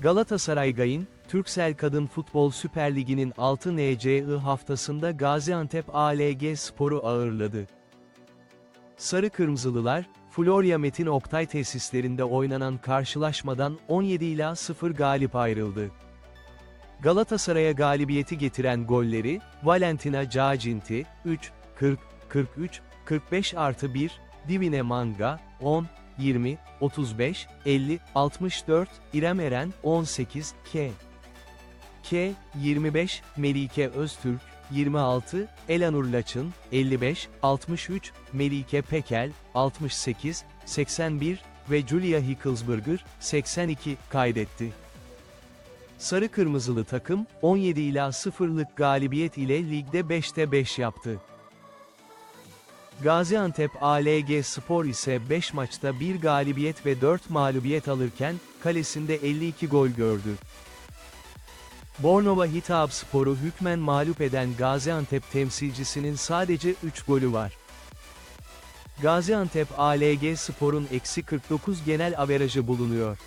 Galatasaray Gay'in, Türksel Kadın Futbol Süper Ligi'nin 6 NCI haftasında Gaziantep ALG Spor'u ağırladı. Sarı Kırmızılılar, Florya Metin Oktay tesislerinde oynanan karşılaşmadan 17 ila 0 galip ayrıldı. Galatasaray'a galibiyeti getiren golleri, Valentina Cacinti, 3, 40, 43, 45 artı 1, Divine Manga, 10, 20, 35, 50, 64, İrem Eren, 18, K. K, 25, Melike Öztürk, 26, Elanur Laçın, 55, 63, Melike Pekel, 68, 81 ve Julia Hickelsberger, 82 kaydetti. Sarı Kırmızılı takım, 17 ila 0'lık galibiyet ile ligde 5'te 5 yaptı. Gaziantep ALG Spor ise 5 maçta 1 galibiyet ve 4 mağlubiyet alırken, kalesinde 52 gol gördü. Bornova Hitap Spor'u hükmen mağlup eden Gaziantep temsilcisinin sadece 3 golü var. Gaziantep ALG Spor'un eksi 49 genel averajı bulunuyor.